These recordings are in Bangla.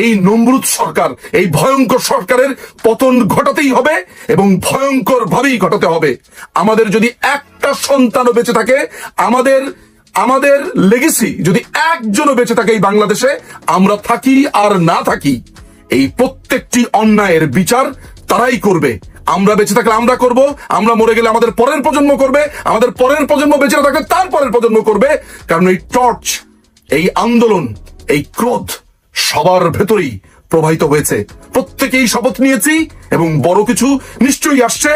এই নমরুদ সরকার, এই ভয়ঙ্কর সরকারের পতন ঘটাতেই হবে এবং ভয়ঙ্কর ভাবেই ঘটাতে হবে। আমাদের যদি একটা সন্তানও বেঁচে থাকে, আমাদের আমাদের লেগেসি যদি একজনও বেঁচে থাকে এই বাংলাদেশে, আমরা থাকি আর না থাকি, এই প্রত্যেকটি অন্যায়ের বিচার তারাই করবে। আমরা বেঁচে থাকলে আমরা করব, আমরা মরে গেলে আমাদের পরের প্রজন্ম করবে, আমাদের পরের প্রজন্ম বেঁচে থাকলে তার পরের প্রজন্ম করবে। কারণ এই টর্চ, এই আন্দোলন, এই ক্রোধ সবার ভেতরেই প্রবাহিত হয়েছে। প্রত্যেকেই শপথ নিয়েছি এবং বড় কিছু নিশ্চয়ই আসছে।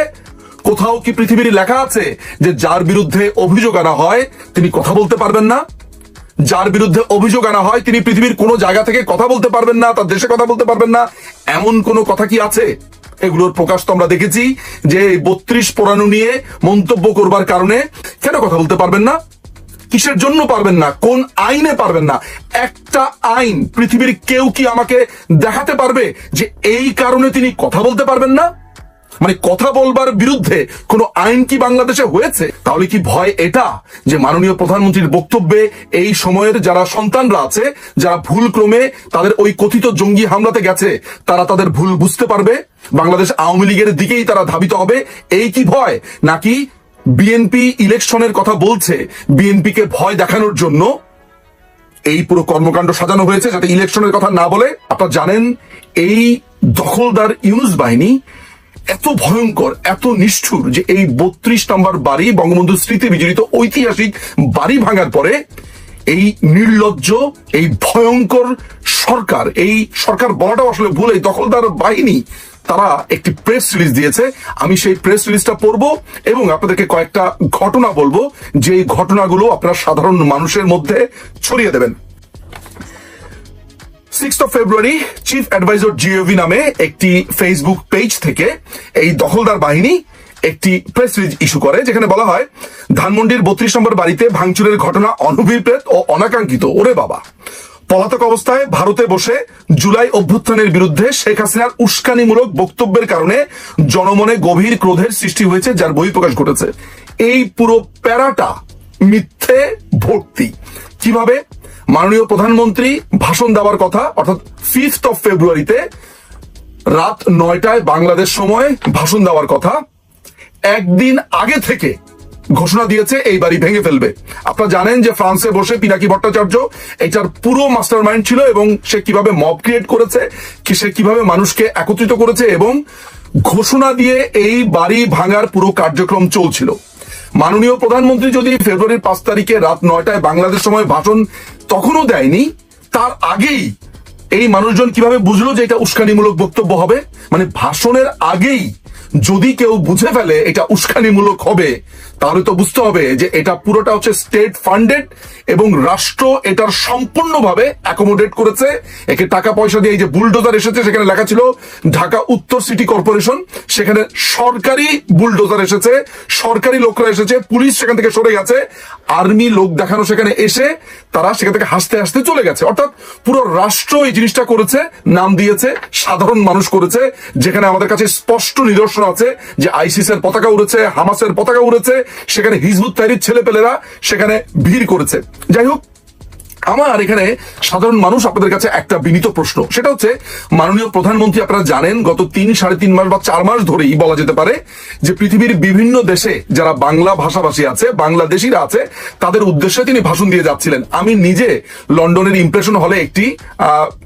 কোথাও কি পৃথিবীর লেখা আছে যে যার বিরুদ্ধে অভিযোগ আনা হয় তিনি কথা বলতে পারবেন না? যার বিরুদ্ধে অভিযোগ আনা হয় তিনি পৃথিবীর কোনো জায়গা থেকে কথা বলতে পারবেন না, তার দেশে কথা বলতে পারবেন না। এমন কোনো কথা কি আছে? এগুলোর প্রকাশ তো আমরা দেখেছি যে বত্রিশ পোড়ানো নিয়ে মন্তব্য করবার কারণে কেন কথা বলতে পারবেন না? কিসের জন্য পারবেন না? কোন আইনে পারবেন না? একটা আইন পৃথিবীর কেউ কি আমাকে দেখাতে পারবে যে এই কারণে তিনি কথা বলতে পারবেন না? মানে কথা বলবার বিরুদ্ধে কোনো আইন কি বাংলাদেশে হয়েছে? তাহলে কি ভয় এটা যে মাননীয় প্রধানমন্ত্রীর বক্তব্যে এই সময়ের যারা সন্তানরা আছে, যারা ভুল ক্রমে তাদের ওই কথিত জঙ্গি হামলাতে গেছে, তারা তাদের ভুল বুঝতে পারবে? বাংলাদেশ আওয়ামী লীগের দিকেই তারা ধাবিত হবে। এই কি ভয়? নাকি বিএনপি ইলেকশনের কথা বলছে। বিএনপিকে ভয় দেখানোর জন্য এই পুরো কর্মকাণ্ড সাজানো হয়েছে যাতে ইলেকশনের কথা না বলে। আপনারা জানেন, এই দখলদার ইউনুস বাহিনী এত ভয়ঙ্কর, এত নিষ্ঠুর যে এই বত্রিশ নম্বর বাড়ি বঙ্গবন্ধু স্মৃতি বিজড়িত ঐতিহাসিক বাড়ি ভাঙার পরে এই নির্লজ্জ, এই ভয়ঙ্কর সরকার, এই সরকার বলাটাও আসলে ভুল, এই দখলদার বাহিনী তারা একটি প্রেস রিলিজ দিয়েছে। আমি সেই প্রেস রিলিজটা পড়ব এবং আপনাদেরকে কয়েকটা ঘটনা বলব। যে ঘটনাগুলো আপনারা সাধারণ মানুষের মধ্যে ছড়িয়ে দেবেন। Six of February chief adviser GOV নামে একটি ফেসবুক পেজ থেকে এই দখলদার বাহিনী একটি প্রেস রিলিজ ইস্যু করে, যেখানে বলা হয়, ধানমন্ডির বত্রিশ নম্বর বাড়িতে ভাঙচুরের ঘটনা অনভিপ্রেত ও অনাকাঙ্ক্ষিত। ওরে বাবা! পলাতক অবস্থায় ভারতে বসে জুলাই অভ্যুত্থানের বিরুদ্ধে শেখ হাসিনার উস্কানিমূলক বক্তব্যের কারণে জনমনে গভীর ক্রোধের সৃষ্টি হয়েছে, যার বহিঃপ্রকাশ ঘটেছে। এই পুরো প্যারাটা মিথ্যে ভর্তি। কীভাবে? মাননীয় প্রধানমন্ত্রী ভাষণ দেওয়ার কথা, অর্থাৎ ফিফথ অফ ফেব্রুয়ারিতে রাত নয়টায় বাংলাদেশ সময় ভাষণ দেওয়ার কথা। একদিন আগে থেকে ঘোষণা দিয়েছে, এই বাড়ি ভেঙে ফেলবে। আপনারা জানেন যে ফ্রান্সে বসে পিনাকি ভট্টাচার্য এটার পুরো মাস্টার মাইন্ড ছিল এবং সে কীভাবে মব ক্রিয়েট করেছে, কি সে কীভাবে মানুষকে একত্রিত করেছে এবং ঘোষণা দিয়ে এই বাড়ি ভাঙার পুরো কার্যক্রম চলছিল। মাননীয় প্রধানমন্ত্রী যদি ফেব্রুয়ারির পাঁচ তারিখে রাত নয়টায় বাংলাদেশ সময় ভাষণ তখনও দেয়নি, তার আগেই এই মানুষজন কীভাবে বুঝলো যে এটা উস্কানিমূলক বক্তব্য হবে? মানে ভাষণের আগেই যদি কেউ বুঝে ফেলে এটা উস্কানিমূলক হবে তাহলে তো বুঝতে হবে যে এটা পুরোটা হচ্ছে স্টেট ফান্ডেড এবং রাষ্ট্র এটার সম্পূর্ণভাবে অ্যাকোমোডেট করেছে। একে টাকা পয়সা দিয়ে এই যে বুলডোজার এসেছে, সেখানে লেখা ছিল ঢাকা উত্তর সিটি কর্পোরেশন সেখানে সরকারি বুলডোজার এসেছে, সরকারি লোকরা এসেছে, পুলিশ সেখান থেকে সরে গেছে আর্মি লোক দেখানো সেখানে এসে তারা সেখান থেকে হাসতে হাসতে চলে গেছে। অর্থাৎ পুরো রাষ্ট্র এই জিনিসটা করেছে, নাম দিয়েছে, সাধারণ মানুষ করেছে, যেখানে আমাদের কাছে স্পষ্ট নিদর্শন আছে যে আইসিসের পতাকা উড়েছে হামাসের পতাকা উড়েছে সেখানে হিজবুত তাইরির ছেলেপেলেরা সেখানে ভিড় করেছে। যাই হোক, আমার এখানে সাধারণ মানুষ আপনাদের কাছে একটা বিনীত প্রশ্ন। সেটা হচ্ছে, মাননীয় প্রধানমন্ত্রী আপনারা জানেন, গত তিন, সাড়ে তিন মাস বা চার মাস ধরেই বলা যেতে পারে যে পৃথিবীর বিভিন্ন দেশে যারা বাংলা ভাষাভাষী আছে, বাংলাদেশিরা আছে, তাদের উদ্দেশ্যে তিনি ভাষণ দিয়ে যাচ্ছিলেন। আমি নিজে লন্ডনের ইমপ্রেশন হলে একটি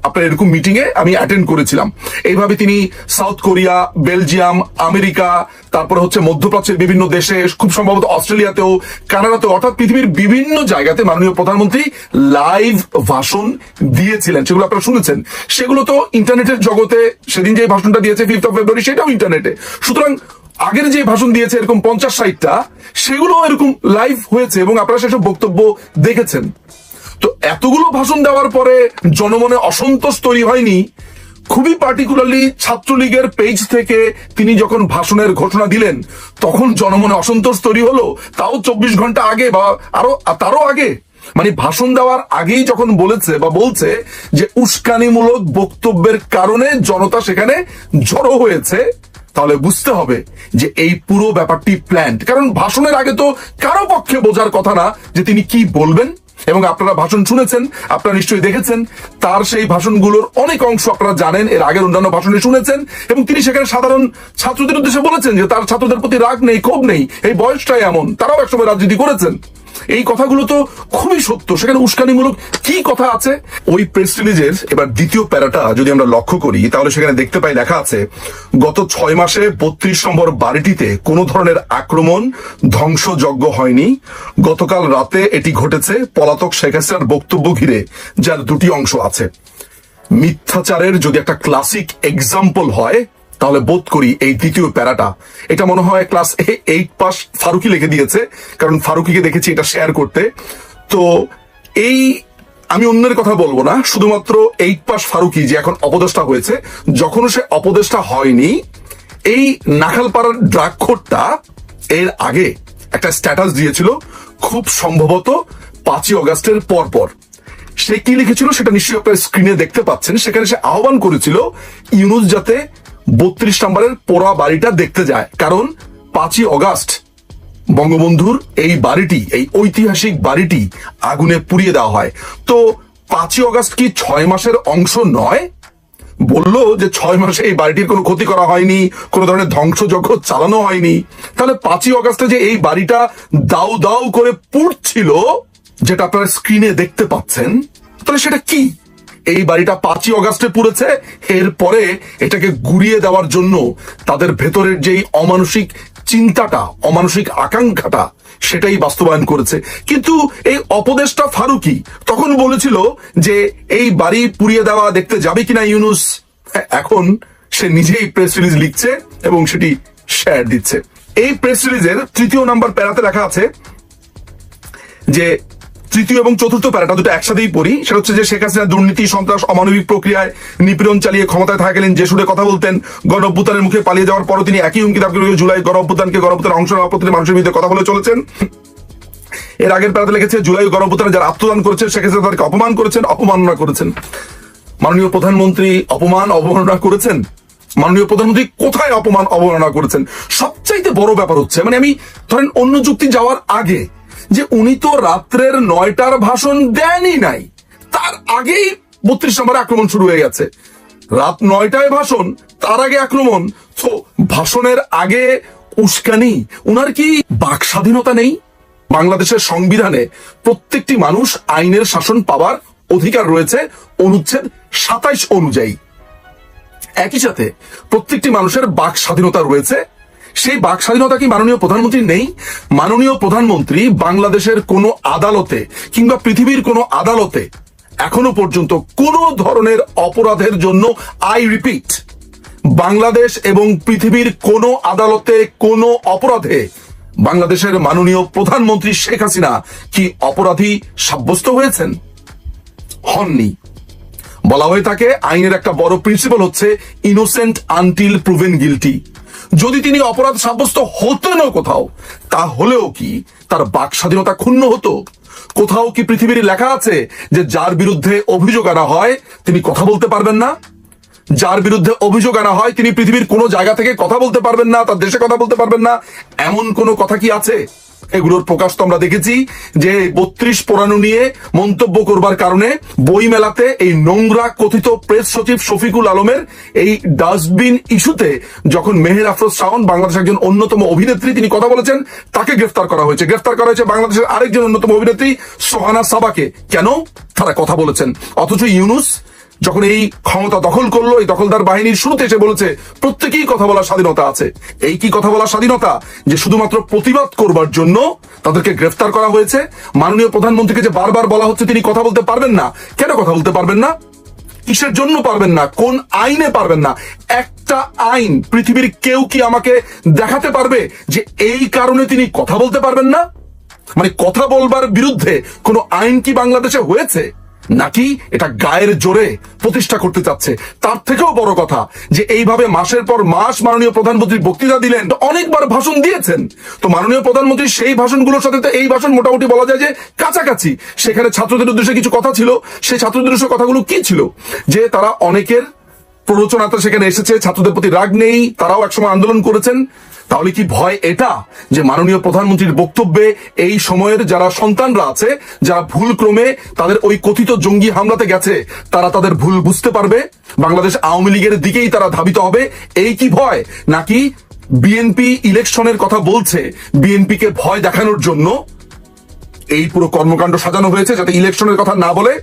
আপনার এরকম মিটিংয়ে আমি অ্যাটেন্ড করেছিলাম। এইভাবে তিনি সাউথ কোরিয়া, বেলজিয়াম, আমেরিকা তারপরে হচ্ছে মধ্যপ্রাচ্যের বিভিন্ন দেশে, খুব সম্ভবত অস্ট্রেলিয়াতেও, কানাডাতেও, অর্থাৎ পৃথিবীর বিভিন্ন জায়গাতে মাননীয় প্রধানমন্ত্রী লাইভ ভাষণ দিয়েছিলেন। সেগুলো আপনারা শুনেছেন। সেগুলো তো ইন্টারনেটের জগতে সেদিন যে ভাষণটা দিয়েছে ফিফথ অফ ফেব্রুয়ারি সেটাও ইন্টারনেটে। সুতরাং আগের যে ভাষণ দিয়েছে, এরকম পঞ্চাশ ষাটটা, সেগুলো এরকম লাইভ হয়েছে এবং আপনারা সেসব বক্তব্য দেখেছেন। তো এতগুলো ভাষণ দেওয়ার পরে জনমনে অসন্তোষ তৈরি হয়নি। খুবই পার্টিকুলারলি ছাত্রলীগের পেজ থেকে তিনি যখন ভাষণের ঘোষণা দিলেন, তখন জনমনে অসন্তোষ তৈরি হলো। তাও চব্বিশ ঘণ্টা আগে বা আরও, তারও আগে। মানে ভাষণ দেওয়ার আগেই যখন বলেছে বা বলছে যে উস্কানিমূলক বক্তব্যের কারণে জনতা সেখানে জড়ো হয়েছে, তাহলে বুঝতে হবে যে এই পুরো ব্যাপারটি প্ল্যান্ট কারণ ভাষণের আগে তো কারও পক্ষে বোঝার কথা না যে তিনি কি বলবেন। এবং আপনারা ভাষণ শুনেছেন, আপনারা নিশ্চয়ই দেখেছেন, তার সেই ভাষণগুলোর অনেক অংশ আপনারা জানেন, এর আগের অন্যান্য ভাষণে শুনেছেন, এবং তিনি সেখানে সাধারণ ছাত্রদের উদ্দেশ্যে বলেছেন যে তার ছাত্রদের প্রতি রাগ নেই, ক্ষোভ নেই, এই বয়সটাই এমন, তারাও একসময় রাজনীতি করেছেন। এই কথাগুলো তো খুবই সত্য। সেখানে উস্কানিমূলক কি কথা আছে? ওই প্রেস রিলিজের এবার দ্বিতীয় প্যারাটা যদি আমরা লক্ষ্য করি, তাহলে সেখানে দেখতে পাই লেখা আছে, গত ছয় মাসে বত্রিশ নম্বর বাড়িটিতে কোনো ধরনের আক্রমণ ধ্বংসযজ্ঞ হয়নি। গতকাল রাতে এটি ঘটেছে পলাতক শেখ হাসিনার বক্তব্য ঘিরে, যার দুটি অংশ আছে। মিথ্যাচারের যদি একটা ক্লাসিক এক্সাম্পল হয় তাহলে বোধ করি এই দ্বিতীয় প্যারাটা, এটা মনে হয় ক্লাস এইট পাস ফারুকি লিখে দিয়েছে, কারণ ফারুকিকে দেখেছি এটা শেয়ার করতে। তো এই, আমি অন্যের কথা বলব না, শুধুমাত্র এইট পাস ফারুকি যে এখন অপদেষ্টা হয়েছে, যখন সে অপদেষ্টা হয়নি, এই নাখালপাড়ার ড্রাগখোরটা এর আগে একটা স্ট্যাটাস দিয়েছিল, খুব সম্ভবত পাঁচই অগাস্টের পর পর। সে কি লিখেছিল সেটা নিশ্চয়ই আপনার স্ক্রিনে দেখতে পাচ্ছেন, সেখানে সে আহ্বান করেছিল, ইউনুস যাতে বত্রিশ নম্বরের পোড়া বাড়িটা দেখতে যায়। কারণ পাঁচই অগাস্ট বঙ্গবন্ধুর এই বাড়িটি, এই ঐতিহাসিক বাড়িটি আগুনে পুড়িয়ে দেওয়া হয়। তো পাঁচই অগাস্ট কি ছয় মাসের অংশ নয়? বলল যে ছয় মাসে এই বাড়িটির কোনো ক্ষতি করা হয়নি, কোনো ধরনের ধ্বংসযজ্ঞ চালানো হয়নি। তাহলে পাঁচই অগাস্টে যে এই বাড়িটা দাউ দাউ করে পুড়ছিল, যেটা আপনারা স্ক্রিনে দেখতে পাচ্ছেন, তাহলে সেটা কি? এই বাড়িটা পাঁচই অগাস্টে পুড়েছে। এরপরে এটাকে গুড়িয়ে দেওয়ার জন্য তাদের ভেতরের যেই অমানসিক চিন্তাটা, অমানসিক আকাঙ্ক্ষাটা, সেটাই বাস্তবায়ন করেছে। কিন্তু এই অপদেশটা ফারুকি তখন বলেছিল যে, এই বাড়ি পুড়িয়ে দেওয়া দেখতে যাবে কিনা ইউনুস? এখন সে নিজেই প্রেস রিলিজ লিখছে এবং সেটি শেয়ার দিচ্ছে। এই প্রেস রিলিজের তৃতীয় নাম্বার প্যারাতে লেখা আছে যে তৃতীয় এবং চতুর্থ প্যারাটা দুটো একসাথেই পড়ি। সেটা হচ্ছে যে শেখ হাসিনা দুর্নীতি, সন্ত্রাস, অমানবিক প্রক্রিয়ায় নিপীড়ন চালিয়ে ক্ষমতায় থাকাকালীন যে সুরে কথা বলতেন গণঅভ্যুত্থানের মুখে পালিয়ে যাওয়ার পরও তিনি একই হুমকি দাবি করে জুলাই গণঅভ্যুত্থানকে গণঅভ্যুত্থানের অংশ নেওয়া প্রতিটি মানুষের বিরুদ্ধে কথা বলে চলেছেন। এর আগের প্যারাতে লিখেছে, জুলাই গণঅভ্যুত্থানে যারা আত্মদান করেছেন শেখ হাসিনা তাদেরকে অপমান করেছেন, অপমাননা করেছেন। মাননীয় প্রধানমন্ত্রী অপমান, অবমাননা করেছেন? মাননীয় প্রধানমন্ত্রী কোথায় অপমান, অবমাননা করেছেন? সবচাইতে বড় ব্যাপার হচ্ছে মানে আমি ধরেন অন্য যুক্তি যাওয়ার আগে যে উনি তো রাত্রের নয়টার ভাষণ দেনই নাই। তার আগেই বত্রিশ নম্বরে আক্রমণ শুরু হয়ে গেছে। রাত নয়টায় ভাষণ, তার আগে আক্রমণ। তো ভাষণের আগে উস্কানি, উনার কি বাক স্বাধীনতা নেই? বাংলাদেশের সংবিধানে প্রত্যেকটি মানুষ আইনের শাসন পাওয়ার অধিকার রয়েছে, অনুচ্ছেদ সাতাইশ অনুযায়ী। একই সাথে প্রত্যেকটি মানুষের বাক স্বাধীনতা রয়েছে সেই বাক স্বাধীনতা কি মাননীয় প্রধানমন্ত্রী নেই? মাননীয় প্রধানমন্ত্রী বাংলাদেশের কোনো আদালতে কিংবা পৃথিবীর কোনো আদালতে এখনও পর্যন্ত কোনো ধরনের অপরাধের জন্য আই রিপিট, বাংলাদেশ এবং পৃথিবীর কোনো আদালতে কোনো অপরাধে বাংলাদেশের মাননীয় প্রধানমন্ত্রী শেখ হাসিনা কি অপরাধী সাব্যস্ত হয়েছেন? হননি। বলা হয়ে থাকে, আইনের একটা বড় প্রিন্সিপাল হচ্ছে ইনোসেন্ট আনটিল প্রুভেন গিলটি যদি তিনি অপরাধ সাব্যস্ত হতেনও কোথাও, তাহলেও কি তার বাক স্বাধীনতা ক্ষুণ্ণ হতো? কোথাও কি পৃথিবীর লেখা আছে যে যার বিরুদ্ধে অভিযোগ আনা হয় তিনি কথা বলতে পারবেন না? যার বিরুদ্ধে অভিযোগ আনা হয় তিনি পৃথিবীর কোনো জায়গা থেকে কথা বলতে পারবেন না, তার দেশে কথা বলতে পারবেন না, এমন কোনো কথা কি আছে? এগুলোর প্রকাশ তো আমরা দেখেছি যে বত্রিশ পুরানো নিয়ে মন্তব্য করবার কারণে বই মেলাতে এই নোংরা কথিত প্রেস সচিব শফিকুল আলমের এই ডাস্টবিন ইস্যুতে যখন মেহের আফরোজ শাওন বাংলাদেশের একজন অন্যতম অভিনেত্রী তিনি কথা বলেছেন, তাকে গ্রেফতার করা হয়েছে। গ্রেফতার করা হয়েছে বাংলাদেশের আরেকজন অন্যতম অভিনেত্রী সোহানা সাবাকে। কেন? তারা কথা বলেছেন। অথচ ইউনুস যখন এই ক্ষমতা দখল করল, এই দখলদার বাহিনীর শুরুতে এসে বলেছে, প্রত্যেকেই কথা বলার স্বাধীনতা আছে। এই কি কথা বলার স্বাধীনতা? যে শুধুমাত্র প্রতিবাদ করবার জন্য তাদেরকে গ্রেফতার করা হয়েছে। মাননীয় প্রধানমন্ত্রীকে যে বারবার বলা হচ্ছে, তিনি কথা বলতে পারবেন না। কেন কথা বলতে পারবেন না? কিসের জন্য পারবেন না? কোন আইনে পারবেন না? একটা আইন পৃথিবীর কেউ কি আমাকে দেখাতে পারবে যে এই কারণে তিনি কথা বলতে পারবেন না? মানে কথা বলবার বিরুদ্ধে কোনো আইন কি বাংলাদেশে হয়েছে? নাকি এটা গায়ের জোরে প্রতিষ্ঠা করতে চাচ্ছে? তার থেকেও বড় কথা যে এইভাবে মাসের পর মাস মাননীয় প্রধানমন্ত্রী বক্তৃতা দিলেন অনেকবার ভাষণ দিয়েছেন। তো মাননীয় প্রধানমন্ত্রী সেই ভাষণগুলোর সাথে তো এই ভাষণ মোটামুটি বলা যায় যে কাছাকাছি। সেখানে ছাত্রদের উদ্দেশ্যে কিছু কথা ছিল। সেই ছাত্রদের উদ্দেশ্যে কথাগুলো কি ছিল? যে তারা অনেকের প্ররোচনাতে সেখানে এসেছে, ছাত্রদের প্রতি রাগ নেই, তারাও একসময় আন্দোলন করেছেন। তাহলে কি ভয় এটা যে মাননীয় প্রধানমন্ত্রীর বক্তব্যে এই সময়ের যারা সন্তানরা আছে, যারা ভুল ক্রমে তাদের ওই কথিত জঙ্গি হামলাতে গেছে, তারা তাদের ভুল বুঝতে পারবে? বাংলাদেশ আওয়ামী লীগের দিকেই তারা ধাবিত হবে। এই কি ভয়? নাকি বিএনপি ইলেকশনের কথা বলছে বিএনপি কে ভয় দেখানোর জন্য? এই পুরো কর্মকাণ্ড সাজানো হয়েছে যাতে ইলেকশনের কথা না বলে?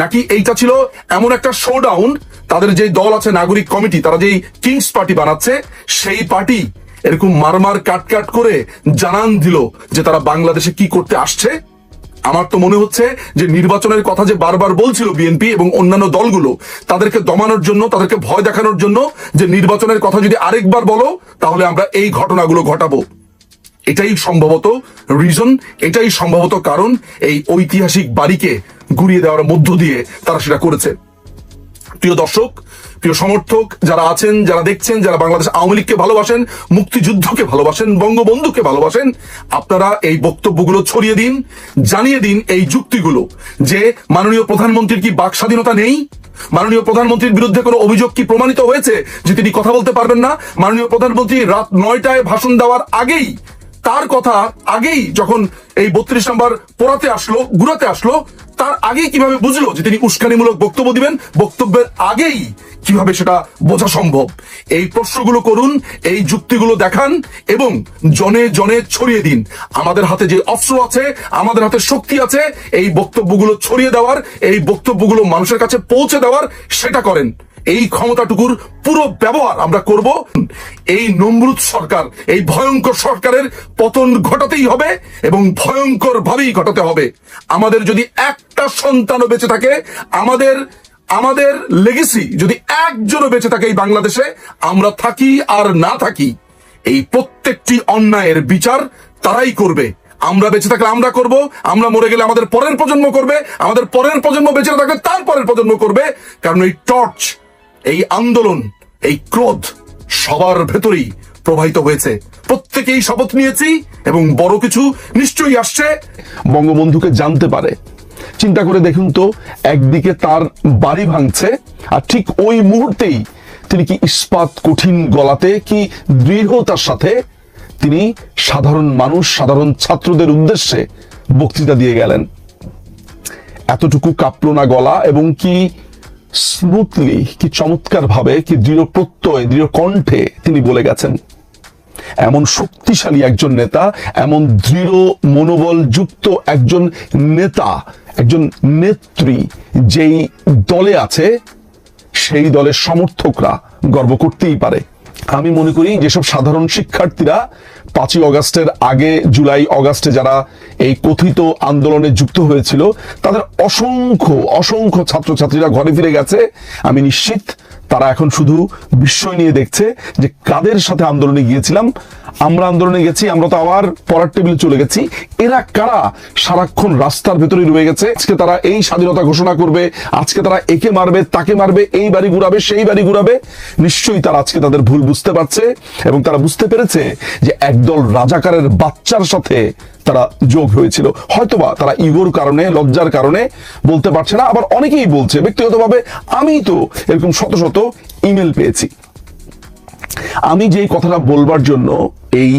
নাকি এইটা ছিল এমন একটা শোডাউন তাদের যে দল আছে, নাগরিক কমিটি, তারা যেই কিংস পার্টি বানাচ্ছে, সেই পার্টি এরকম মারমার কাট কাট করে জানান দিল যে তারা বাংলাদেশে কি করতে আসছে। আমার তো মনে হচ্ছে যে নির্বাচনের কথা যে বারবার বলছিল বিএনপি এবং অন্যান্য দলগুলো, তাদেরকে দমানোর জন্য, তাদেরকে ভয় দেখানোর জন্য যে নির্বাচনের কথা যদি আরেকবার বলো, তাহলে আমরা এই ঘটনাগুলো ঘটাবো। এটাই সম্ভবত রিজন এটাই সম্ভবত কারণ, এই ঐতিহাসিক বাড়িকে গুড়িয়ে দেওয়ার মধ্য দিয়ে তারা সেটা করেছে। প্রিয় দর্শক, প্রিয় সমর্থক, যারা আছেন, যারা দেখছেন, যারা বাংলাদেশ আওয়ামী লীগকে ভালোবাসেন, মুক্তিযুদ্ধকে ভালোবাসেন, বঙ্গবন্ধুকে ভালোবাসেন, আপনারা এই বক্তব্যগুলো ছড়িয়ে দিন, জানিয়ে দিন এই যুক্তিগুলো যে মাননীয় প্রধানমন্ত্রীর কি বাক স্বাধীনতা নেই? মাননীয় প্রধানমন্ত্রীর বিরুদ্ধে কোনো অভিযোগ কি প্রমাণিত হয়েছে যে তিনি কথা বলতে পারবেন না? মাননীয় প্রধানমন্ত্রী রাত নয়টায় ভাষণ দেওয়ার আগেই, তার কথা আগেই যখন এই বত্রিশ নম্বর পোড়াতে আসলো, গুড়াতে আসলো তার আগে কীভাবে বুঝলো যে তিনি উস্কানিমূলক বক্তব্য দিবেন? বক্তব্যের আগেই কীভাবে সেটা বোঝা সম্ভব? এই প্রশ্নগুলো করুন, এই যুক্তিগুলো দেখান এবং জনে জনে ছড়িয়ে দিন। আমাদের হাতে যে অস্ত্র আছে, আমাদের হাতে শক্তি আছে, এই বক্তব্যগুলো ছড়িয়ে দেওয়ার, এই বক্তব্যগুলো মানুষের কাছে পৌঁছে দেওয়ার, সেটা করেন। এই ক্ষমতাটুকুর পুরো ব্যবহার আমরা করব। এই নমরুদ সরকার, এই ভয়ঙ্কর সরকারের পতন ঘটাতেই হবে এবং ভয়ঙ্কর ভাবেই ঘটাতে হবে। আমাদের যদি একটা সন্তানও বেঁচে থাকে, আমাদের আমাদের লেগেসি যদি একজনও বেঁচে থাকে এই বাংলাদেশে, আমরা থাকি আর না থাকি, এই প্রত্যেকটি অন্যায়ের বিচার তারাই করবে। আমরা বেঁচে থাকলে আমরা করব, আমরা মরে গেলে আমাদের পরের প্রজন্ম করবে, আমাদের পরের প্রজন্ম বেঁচে থাকলে তার পরের প্রজন্ম করবে, কারণ এই টর্চ এই আন্দোলন, এই ক্রোধ সবার ভেতরেই প্রবাহিত হয়েছে। প্রত্যেকেই শপথ নিয়েছি এবং বড় কিছু নিশ্চয়ই আসছে। বঙ্গবন্ধুকে জানতে পারে। চিন্তা করে দেখুন তো, একদিকে তার বাড়ি ভাঙছে, আর ঠিক ওই মুহূর্তেই তিনি কি ইস্পাত কঠিন গলাতে, কি দৃঢ়তার সাথে তিনি সাধারণ মানুষ, সাধারণ ছাত্রদের উদ্দেশ্যে বক্তৃতা দিয়ে গেলেন। এতটুকু কাঁপলো না গলা এবং কি স্মুথলি, কি চমৎকার ভাবে কি দৃঢ় প্রত্যয় দৃঢ় কণ্ঠে তিনি বলে গেছেন। এমন শক্তিশালী একজন নেতা, এমন দৃঢ় মনোবল যুক্ত একজন নেতা, একজন নেত্রী যেই দলে আছে, সেই দলের সমর্থকরা গর্ব করতেই পারে। আমি মনে করি যেসব সাধারণ শিক্ষার্থীরা পাঁচই অগাস্টের আগে, জুলাই অগাস্টে যারা এই কথিত আন্দোলনে যুক্ত হয়েছিল, তাদের অসংখ্য অসংখ্য ছাত্রছাত্রীরা ঘরে ফিরে গেছে। আমি নিশ্চিত তারা এখন শুধু বিস্ময় নিয়ে দেখছে যে কাদের সাথে আন্দোলনে গিয়েছিলাম। আমরা আন্দোলনে গেছি, আমরা তো আবার পড়ার টেবিলে চলে গেছি। এরা কারা? সারাক্ষণ রাস্তার ভেতরে রয়ে গেছে। আজকে তারা এই স্বাধীনতা ঘোষণা করবে, আজকে তারা একে মারবে, তাকে মারবে, এই বাড়ি ঘুরাবে, সেই বাড়ি ঘুরাবে। নিশ্চয়ই তারা আজকে তাদের ভুল বুঝতে পারছে এবং তারা বুঝতে পেরেছে যে একদল রাজাকারের বাচ্চার সাথে তারা যোগ হয়েছিল। হয়তোবা তারা ইগোর কারণে, লজ্জার কারণে বলতে পারছে না, আবার অনেকেই বলছে, ব্যক্তিগতভাবে আমি তো এরকম শত শত ইমেল পেয়েছি। আমি যেই কথাটা বলবার জন্য এই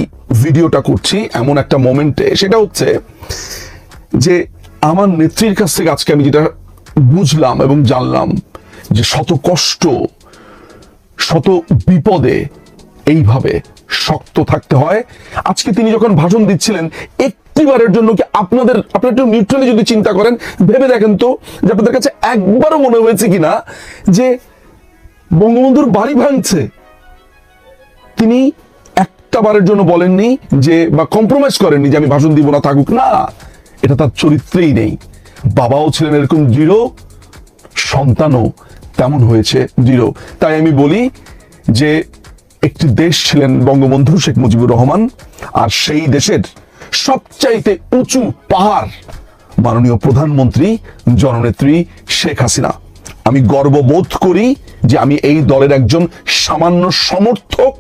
ভিডিওটা করছি, এমন একটা মোমেন্টে, সেটা হচ্ছে যে আমার নেত্রীর কাছ থেকে আজকে আমি যেটা বুঝলাম এবং জানলাম যে শত কষ্ট, শত বিপদে এইভাবে শক্ত থাকতে হয়। আজকে তিনি যখন ভাষণ দিচ্ছিলেন, একটিবারের জন্য কি আপনাদের, আপনারা একটু নিউট্রালি যদি চিন্তা করেন, ভেবে দেখেন তো যে আপনাদের কাছে একবারও মনে হয়েছে কিনা যে বঙ্গবন্ধুর বাড়ি ভাঙছে। তিনি একটা বারের জন্য বলেননি যে, বা কম্প্রোমাইজ করেননি যে আমি ভাষণ দিব না, থাকুক। না, এটা তার চরিত্রেই নেই। বাবাও ছিলেন এরকম দৃঢ়, সন্তানও তেমন হয়েছে দৃঢ়। তাই আমি বলি যে একটি দেশ ছিলেন বঙ্গবন্ধু শেখ মুজিবুর রহমান, আর সেই দেশের সবচাইতে উঁচু পাহাড় মাননীয় প্রধানমন্ত্রী জননেত্রী শেখ হাসিনা। আমি গর্ববোধ করি যে আমি এই দলের একজন সামান্য সমর্থক